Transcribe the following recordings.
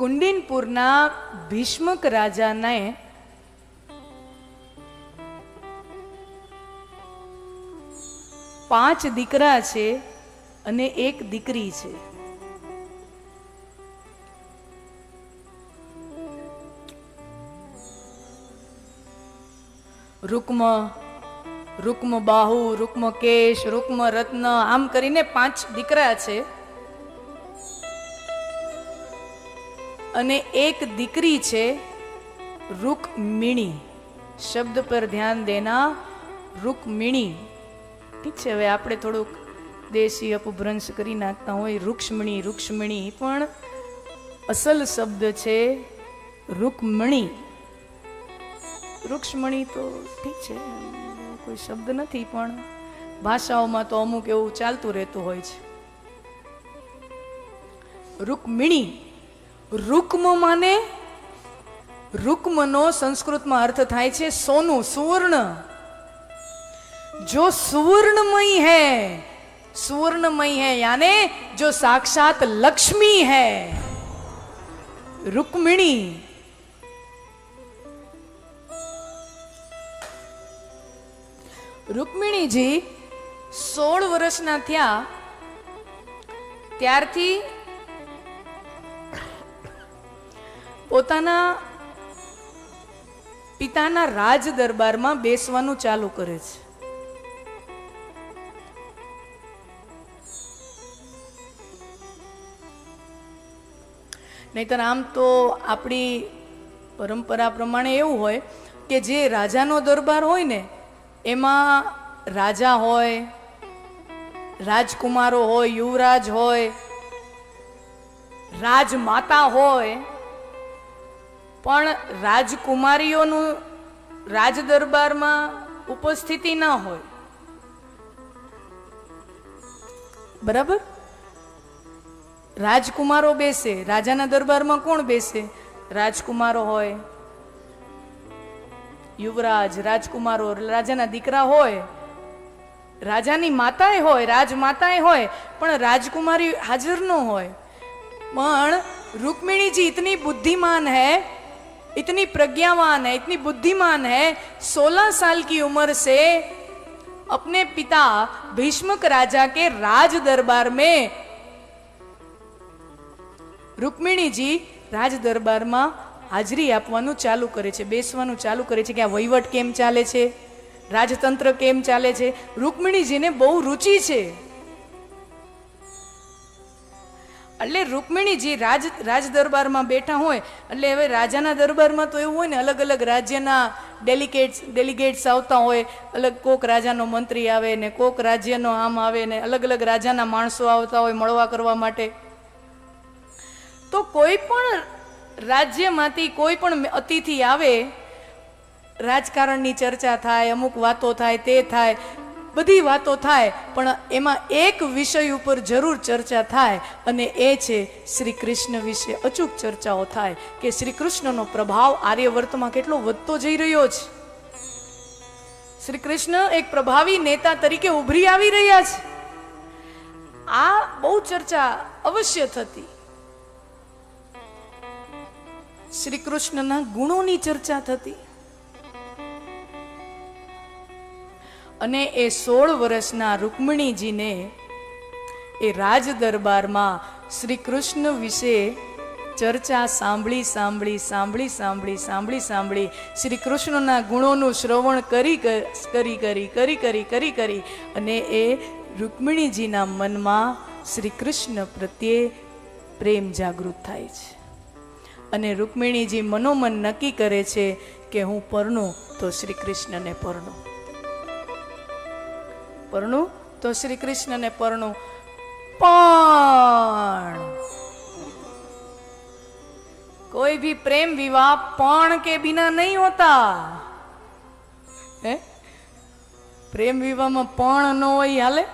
કુંડિનપુરના ભીષ્મક રાજાને પાંચ દીકરા છે અને એક દીકરી છે. રૂકમ રૂકમ બાહુ, રૂકમ કેશ, રૂકમ રત્ન, આમ કરીને પાંચ દીકરા છે. અને એક દીકરી છે, રૂકમિણી. શબ્દ પર ધ્યાન દેના, રૂકમિણી. ઠીક છે, હવે આપણે થોડુંક દેશી અપભ્રંશ કરી નાખતા હોય, રૂક્ષ્મણી રૂક્ષ્મણી. પણ અસલ શબ્દ છે, રૂકમણી. રૂક્ષ્મણી તો ઠીક છે, કોઈ શબ્દ નથી, પણ ભાષાઓમાં તો અમુક એવું ચાલતું રહેતું હોય છે. રૂકમિણી. રૂકમ માને? રૂકમનો સંસ્કૃતમાં અર્થ થાય છે સોનું, સુવર્ણ. જો સુવર્ણમય હે સુવર્ણમય હે, યાને જો સાક્ષાત લક્ષ્મી હે. રૂકમિણી. રૂકમિણીજી સોળ વર્ષના થયા, ત્યારથી પોતાના પિતાના રાજ દરબારમાં બેસવાનું ચાલુ કરે છે. નહીતર આમ તો આપણી પરંપરા પ્રમાણે એવું હોય કે જે રાજાનો દરબાર હોય ને, એમાં રાજા હોય, રાજકુમારો હોય, યુવરાજ હોય, રાજમાતા હોય પણ રાજકુમારીઓનું રાજદરબારમાં ઉપસ્થિતિ ન હોય. બરાબર? રાજકુમારો બેસે, રાજાના દરબારમાં કોણ બેસે? રાજકુમારો હોય, યુવરાજ, રાજકુમારો, રાજાના દીકરા હોય, રાજાની માતાએ હોય, રાજમાતાએ હોય, પણ રાજકુમારી હાજર ન હોય. પણ રૂકમિણીજી, ઇતની બુદ્ધિમાન હૈ इतनी प्रज्ञावान है इतनी बुद्धिमान है सोलह साल की उम्र से अपने पिता भीष्मक राजा के राज दरबार में રૂકમિણીજી રાજ દરબારમાં હાજરી આપવાનું ચાલુ કરે છે બેસવાનું ચાલુ કરે છે કે આ વહીવટ કેમ ચાલે છે રાજતંત્ર કેમ ચાલે છે રૂકમિણીજીને બહુ રુચિ છે એટલે રૂકમિણીજી રાજ રાજ દરબારમાં બેઠા હોય, એટલે હવે રાજાના દરબારમાં તો એવું હોય ને, અલગ અલગ રાજ્યના ડેલિગેટ્સ ડેલિગેટ્સ આવતા હોય, અલગ કોક રાજાનો મંત્રી આવે ને, કોક રાજ્યનો આમ આવે ને, અલગ અલગ રાજાના માણસો આવતા હોય મળવા કરવા માટે. તો કોઈ પણ રાજ્યમાંથી કોઈ પણ અતિથિ આવે, રાજકારણની ચર્ચા થાય, અમુક વાતો થાય, તે થાય બધી વાતો થાય, પણ એમાં એક વિષય ઉપર જરૂર ચર્ચા થાય, અને એ છે શ્રી કૃષ્ણ વિશે અચૂક ચર્ચાઓ થાય, કે શ્રી કૃષ્ણનો પ્રભાવ આર્યવર્તમાં કેટલો વધતો જઈ રહ્યો છે. શ્રી કૃષ્ણ એક પ્રભાવી નેતા તરીકે ઉભરી આવી રહ્યા છે. આ બહુ ચર્ચા અવશ્ય થતી. શ્રી કૃષ્ણના ગુણોની ચર્ચા થતી. અને એ સોળ વર્ષના રૂકમણીજીને એ રાજ દરબારમાં શ્રી કૃષ્ણ વિશે ચર્ચા સાંભળી સાંભળી સાંભળી સાંભળી સાંભળી સાંભળી શ્રી કૃષ્ણના ગુણોનું શ્રવણ કરી કરી કરી કરી કરી કરી કરી અને એ રૂકમિણીજીના મનમાં શ્રી કૃષ્ણ પ્રત્યે પ્રેમ જાગૃત થાય છે. અને રૂકમિણીજી મનોમન નક્કી કરે છે કે હું પરણું તો શ્રી કૃષ્ણને પરણું. પરણું? તો શ્રી કૃષ્ણને પરણું. પણ કોઈ ભી પ્રેમ વિવાહ પણ કે બિના નહીં હોતા. હે? પ્રેમ વિવાહમાં પણ ન હોય હાલે?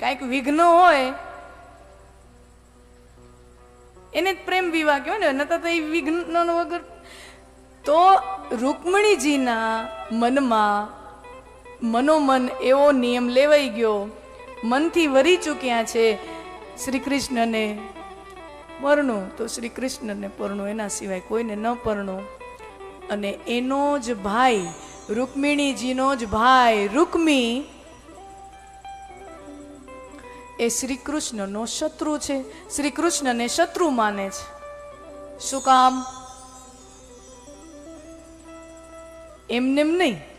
કાંઈક વિઘ્ન હોય, એને જ પ્રેમ વિવાહ કહેવાય ને નતા તો એ વિઘ્ન વગર તો રૂકમણીજીના મનમાં મનોમન એવો નિયમ લેવાઈ ગયો. મનથી વરી ચૂક્યા છે શ્રી કૃષ્ણને પરણું. તો શ્રી કૃષ્ણને પરણું, એના સિવાય કોઈને ન પરણું. અને એનો જ ભાઈ, રૂકમિણીજીનો જ ભાઈ, રૂકમી, એ શ્રી કૃષ્ણનો શત્રુ છે. શ્રી કૃષ્ણને શત્રુ માને છે. શું કામ? એમનેમ નહીં.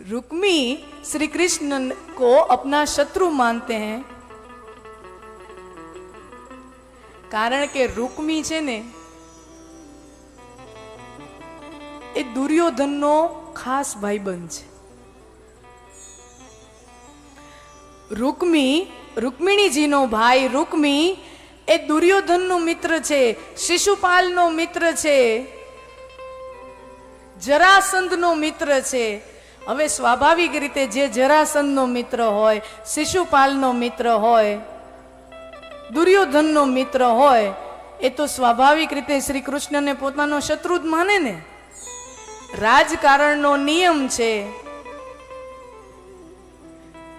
रुक्मी श्री कृष्ण को अपना शत्रु मानते हैं કારણ કે રૂકમી છે ને એ દુર્યોધનનો ખાસ ભાઈબંધ છે રૂકમી રૂકમિણીજીનો ભાઈ રૂકમી એ દુર્યોધનનો મિત્ર છે શિશુપાલનો મિત્ર છે જરાસંધનો મિત્ર છે હવે સ્વાભાવિક રીતે જે જરાસંધનો મિત્ર હોય, શિશુપાલનો મિત્ર હોય, દુર્યોધનનો મિત્ર હોય, એ તો સ્વાભાવિક રીતે શ્રી કૃષ્ણને પોતાનો શત્રુ જ માને ને. રાજકારણનો નિયમ છે,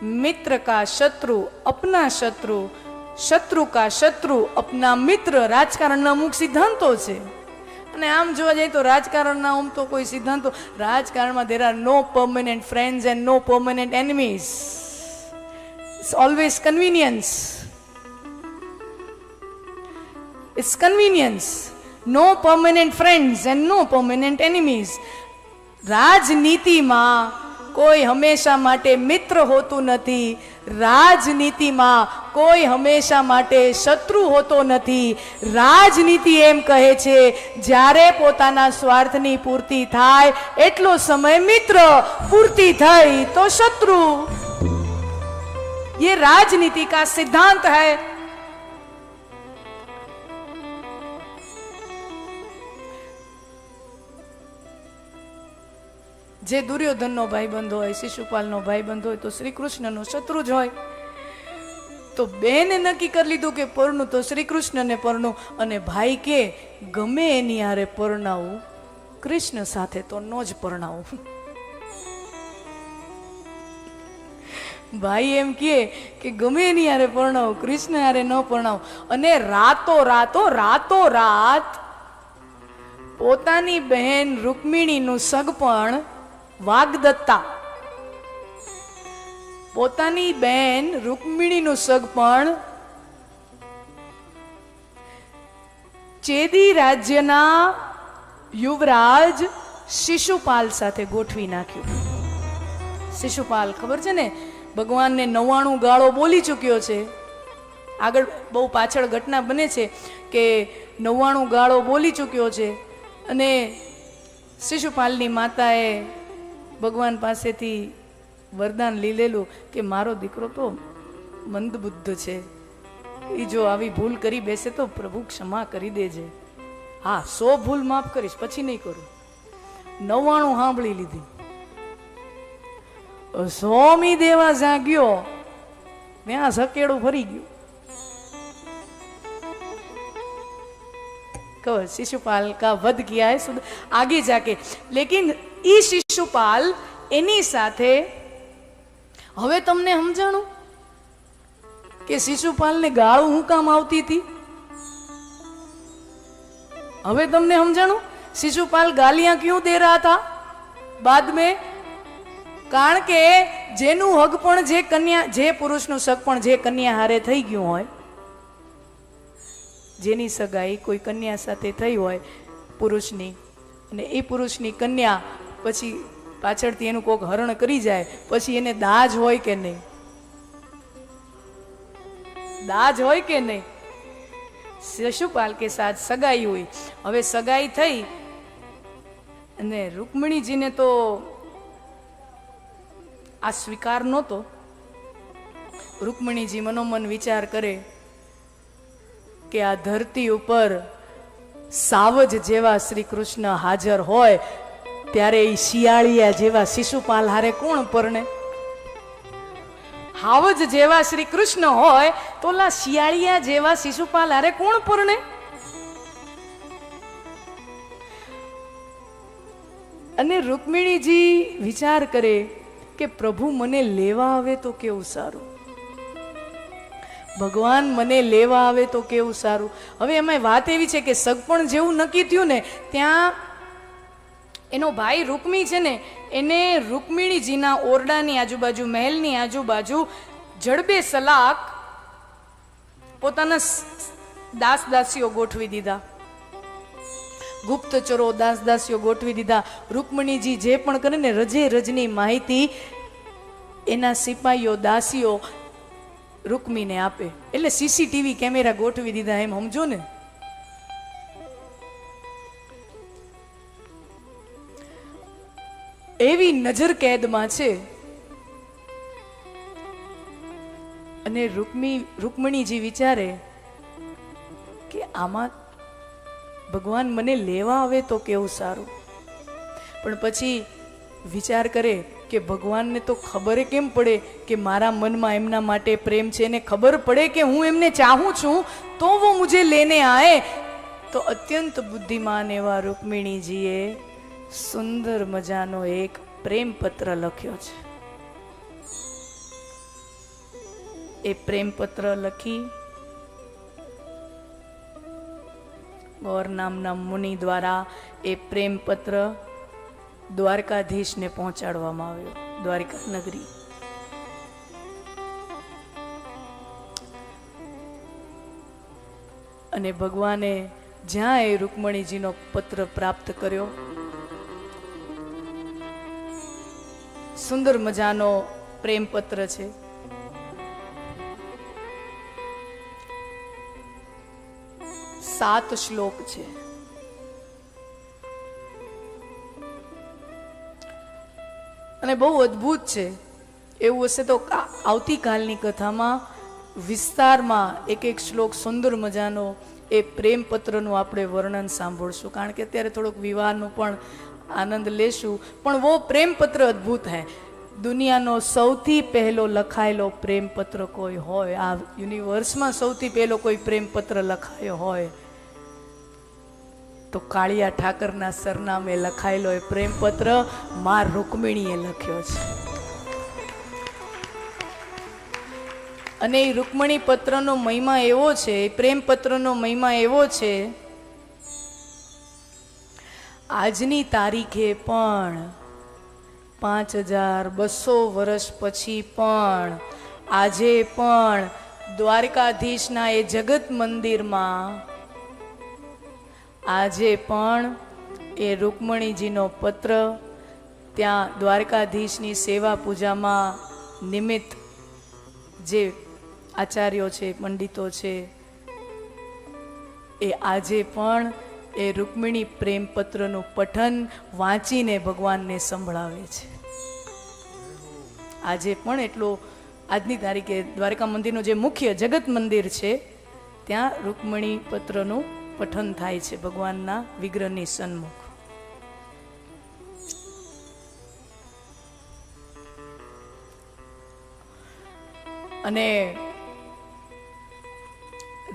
મિત્ર કા શત્રુ અપના શત્રુ શત્રુ કા શત્રુ અપના મિત્ર રાજકારણના અમુક સિદ્ધાંતો છે. અને આમ જોવા જઈએ તો રાજકારણના આમ તો કોઈ સિદ્ધાંતો, રાજકારણમાં there are no permanent friends and no permanent enemies it's always convenience it's convenience no permanent friends and no permanent enemies રાજનીતિમાં કોઈ હંમેશા માટે મિત્ર હોતું નથી રાજનીતિમાં કોઈ હંમેશા માટે શત્રુ હોતો નથી રાજનીતિ એમ કહે છે જ્યારે પોતાના સ્વાર્થની પૂર્તિ થાય એટલો સમય મિત્ર પૂર્તિ થઈ તો શત્રુ ये राजनीति का सिद्धांत है જે દુર્યોધનનો ભાઈબંધ હોય, શિશુપાલનો ભાઈબંધ હોય, તો શ્રી કૃષ્ણનો શત્રુ જ હોય. તો બેને નક્કી કરી લીધું કે પરણું તો શ્રી કૃષ્ણને પરણું અને ભાઈ કે ગમે એની હારે પરણાવું, કૃષ્ણ સાથે તો ન જ પરણાવું. ભાઈ એમ કહે કે ગમે એની હારે પરણાવું, કૃષ્ણ હારે ન પરણાવું. અને રાતો રાતો રાતો રાત પોતાની બહેન રૂકમિણીનું સગપણ વાગદત્તા. પોતાની બેન રૂકમિણીનું સગપણ ચેદી રાજ્યના યુવરાજ શિશુપાલ સાથે ગોઠવી નાખ્યું. શિશુપાલ ખબર છે ને? ભગવાનને નવ્વાણું ગાળો બોલી ચૂક્યો છે. આગળ બહુ પાછળ ઘટના બને છે કે નવ્વાણું ગાળો બોલી ચૂક્યો છે અને શિશુપાલની માતાએ ભગવાન પાસેથી વરદાન લીધેલું કે મારો દીકરો તો મંદબુદ્ધ છે. એ જો આવી ભૂલ કરી બેસે તો પ્રભુ ક્ષમા કરી દેજે. હા, સો ભૂલ માફ કરીશ, પછી નહીં કરું. નવ્વાણું સાંભળી લીધી. સ્વામી દેવા જાગ્યો. ત્યાં સકેડું ફરી ગયું. કહો શિશુપાલ કા વધ કિયા હે આગે જાકે લેકિન એ શિશુપાલ એની સાથે હવે તમને સમજાણું કે શિશુપાલને ગાળું હું કામ આવતી હતી? હવે તમને સમજાણું? શિશુપાલ ગાલિયા ક્યું દે રહ્યા હતા? બાદ મેં કારણ કે જેનું હગ પણ જે કન્યા, જે પુરુષનું શક પણ જે કન્યા હારે થઈ ગયું હોય, જેની સગાઈ કોઈ કન્યા સાથે થઈ હોય પુરુષની અને એ પુરુષની કન્યા પછી પાછળથી એનું કોક હરણ કરી જાય, પછી એને દાજ હોય કે નહીં? દાજ હોય કે નહીં? શિશુપાલ કે સાથ સગાઈ હોય. હવે સગાઈ થઈ અને રૂકમણીજીને તો આ સ્વીકાર નહોતો. રૂકમણીજી મનોમન વિચાર કરે કે આ ધરતી ઉપર સાવજ જેવા શ્રી કૃષ્ણ હાજર હોય ત્યારે એ શિયાળિયા જેવા શિશુપાલ હારે કોણ પરણે? હાવ જ જેવા શ્રી કૃષ્ણ હોય તો લા શિયાળિયા જેવા શિશુપાલ હારે કોણ પરણે? અને રૂકમિણીજી વિચાર કરે કે પ્રભુ મને લેવા આવે તો કેવું સારું? ભગવાન મને લેવા આવે તો કેવું સારું? હવે એમાં વાત એવી છે કે સગપણ જેવું નક્કી થયું ને, ત્યાં એનો ભાઈ રૂકમી છે ને, એને રૂકમિણીજીના ઓરડાની આજુબાજુ, મહેલની આજુબાજુ જડબે સલાક પોતાના દાસ દાસીઓ ગોઠવી દીધા. ગુપ્તચરો દાસ દાસીઓ ગોઠવી દીધા. રૂકમણીજી જે પણ કરે ને, રજે રજની માહિતી એના સિપાહીઓ દાસીઓ રૂકમીને આપે. એટલે સીસીટીવી કેમેરા ગોઠવી દીધા એમ, સમજો ને? એવી નજર કેદમાં છે. અને રૂકમી રૂકમણીજી વિચારે કે આમાં ભગવાન મને લેવા આવે તો કેવું સારું. પણ પછી વિચાર કરે કે ભગવાનને તો ખબર કેમ પડે કે મારા મનમાં એમના માટે પ્રેમ છે ને ખબર પડે કે હું એમને ચાહું છું તો વો મુજે લેને આવે તો અત્યંત બુદ્ધિમાન એવા રૂકમિણીજીએ સુંદર મજાનો એક પ્રેમ પત્ર લખ્યો છે. એ પ્રેમ પત્ર લખી ગોર નામના મુનિ દ્વારા એ પ્રેમ પત્ર દ્વારકાધીશને પહોંચાડવામાં આવ્યો, દ્વારકા નગરી. અને ભગવાને જ્યાં એ રૂકમણીજીનો પત્ર પ્રાપ્ત કર્યો સુંદર મજાનો પ્રેમ પત્ર છે. સાત શ્લોક છે. અને બહુ અદ્ભુત છે. એવું હશે તો આવતીકાલની કથામાં વિસ્તારમાં એક એક શ્લોક સુંદર મજાનો એ પ્રેમ પત્રનું આપણે વર્ણન સાંભળશું. કારણ કે અત્યારે થોડોક વિવાહનું પણ આનંદ લેશું. પણ વો પ્રેમ પત્ર અદ્ભુત હૈ. દુનિયાનો સૌથી પહેલો લખાયેલો પ્રેમ પત્ર કોઈ હોય, આ યુનિવર્સમાં સૌથી પહેલો કોઈ પ્રેમ પત્ર લખાયો હોય, તો કાળિયા ઠાકરના સરનામે લખાયેલો એ પ્રેમ પત્ર મા રૂકમિણીએ લખ્યો છે. અને એ રૂકમણી પત્રનો મહિમા એવો છે, એ પ્રેમ પત્રનો મહિમા એવો છે આજની તારીખે પણ પાંચ હજાર બસો વર્ષ પછી પણ, આજે પણ દ્વારકાધીશના એ જગત મંદિરમાં, આજે પણ એ રૂકમણીજીનો પત્ર ત્યાં દ્વારકાધીશની સેવા પૂજામાં નિમિત્ત જે આચાર્યો છે, પંડિતો છે, એ આજે પણ એ રૂકમિણી પ્રેમ પત્રનું પઠન વાંચીને ભગવાનને સંભળાવે છે. આજે પણ એટલો આજની તારીખે દ્વારકા મંદિરનું જે મુખ્ય જગત મંદિર છે, ત્યાં રૂકમણી પત્રનું પઠન થાય છે ભગવાનના વિગ્રહની સન્મુખ. અને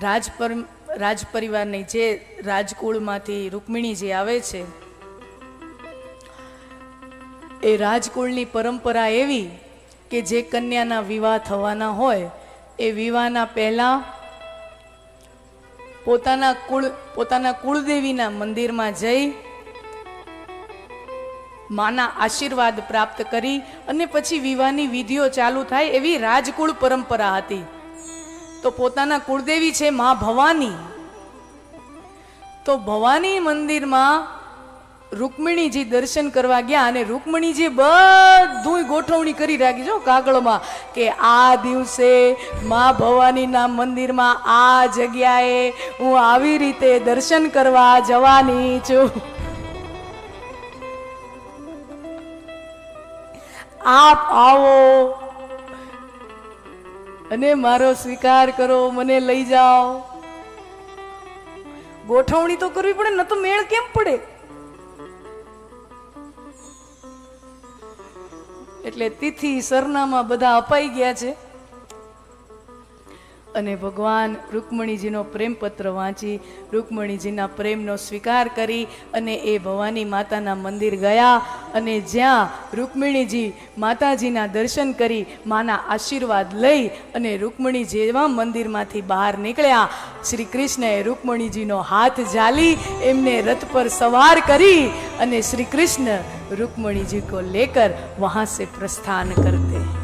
રાજ પર રાજ પરિવારની જે રાજકુળમાંથી રૂકમિણી જે આવે છે, એ રાજકુળની પરંપરા એવી કે જે કન્યાના વિવાહ થવાના હોય, એ વિવાહના પહેલા પોતાના કુળ, પોતાના કુળદેવીના મંદિરમાં જઈ માના આશીર્વાદ પ્રાપ્ત કરી અને પછી વિવાહની વિધિઓ ચાલુ થાય એવી રાજકુળ પરંપરા હતી. તો પોતાના કુળદેવી છે મા ભવાની. તો ભવાની મંદિરમાં રૂકમિણીજી દર્શન કરવા ગયા અને રૂકમિણીજી બધું ગોઠવણી કરી રાખી જો કાગળમાં કે આ દિવસે મા ભવાનીના મંદિરમાં આ જગ્યાએ હું આવી રીતે દર્શન કરવા જવાની છું. આપ આવો. અને મારો સ્વીકાર કરો, મને લઈ જાઓ. ગોઠવણી તો કરવી પડે, ન તો મેળ કેમ પડે? એટલે તિથિ સરનામા બધા અપાઈ ગયા છે. અને ભગવાન રૂકમણીજીનો પ્રેમપત્ર વાંચી રૂકમણીજીના પ્રેમનો સ્વીકાર કરી અને એ ભવાની માતાના મંદિર ગયા અને જ્યાં રૂકમિણીજી માતાજીના દર્શન કરી માના આશીર્વાદ લઈ અને રૂકમણી જેવા મંદિરમાંથી બહાર નીકળ્યા. શ્રી કૃષ્ણએ રૂકમણીજીનો હાથ જાલી એમને રથ પર સવાર કરી અને શ્રી કૃષ્ણ રૂકમણીજી કો લેકર વહાં સે પ્રસ્થાન કરતે.